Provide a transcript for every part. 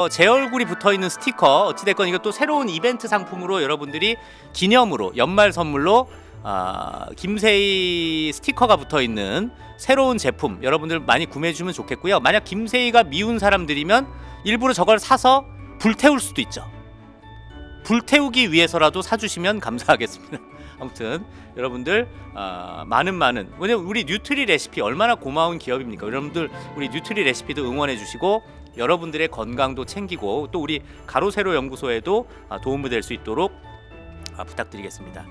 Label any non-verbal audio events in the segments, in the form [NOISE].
어, 제 얼굴이 붙어 있는 스티커 어찌됐건 이거 또 새로운 이벤트 상품으로 여러분들이 기념으로 연말 선물로 아, 김세희 스티커가 붙어 있는 새로운 제품 여러분들 많이 구매해 주면 좋겠고요. 만약 김세희가 미운 사람들이면 일부러 저걸 사서 불태울 수도 있죠. 불태우기 위해서라도 사주시면 감사하겠습니다. [LAUGHS] 아무튼 여러분들 아, 많은 많은 왜냐면 우리 뉴트리 레시피 얼마나 고마운 기업입니까? 여러분들 우리 뉴트리 레시피도 응원해 주시고 여러분들의 건강도 챙기고 또 우리 가로세로 연구소에도 아, 도움이 될 수 있도록 아, 부탁드리겠습니다.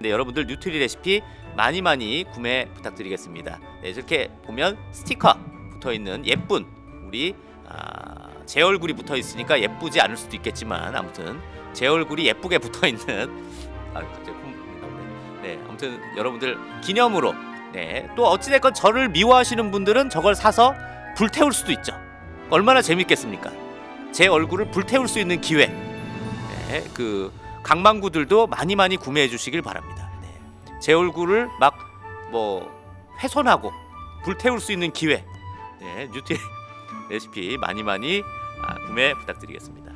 네, 여러분들 뉴트리 레시피 많이 많이 구매 부탁드리겠습니다. 네, 이렇게 보면 스티커 붙어 있는 예쁜 우리 아, 제 얼굴이 붙어 있으니까 예쁘지 않을 수도 있겠지만 아무튼 제 얼굴이 예쁘게 붙어 있는 아, 네. 네, 아무튼 여러분들 기념으로 네, 또 어찌됐건 저를 미워하시는 분들은 저걸 사서 불태울 수도 있죠. 얼마나 재밌겠습니까? 제 얼굴을 불태울 수 있는 기회. 네, 그 강망구들도 많이 많이 구매해 주시길 바랍니다. 네. 제 얼굴을 막 뭐 훼손하고 불태울 수 있는 기회. 네, 뉴티 레시피 많이 많이 아, 구매 부탁드리겠습니다.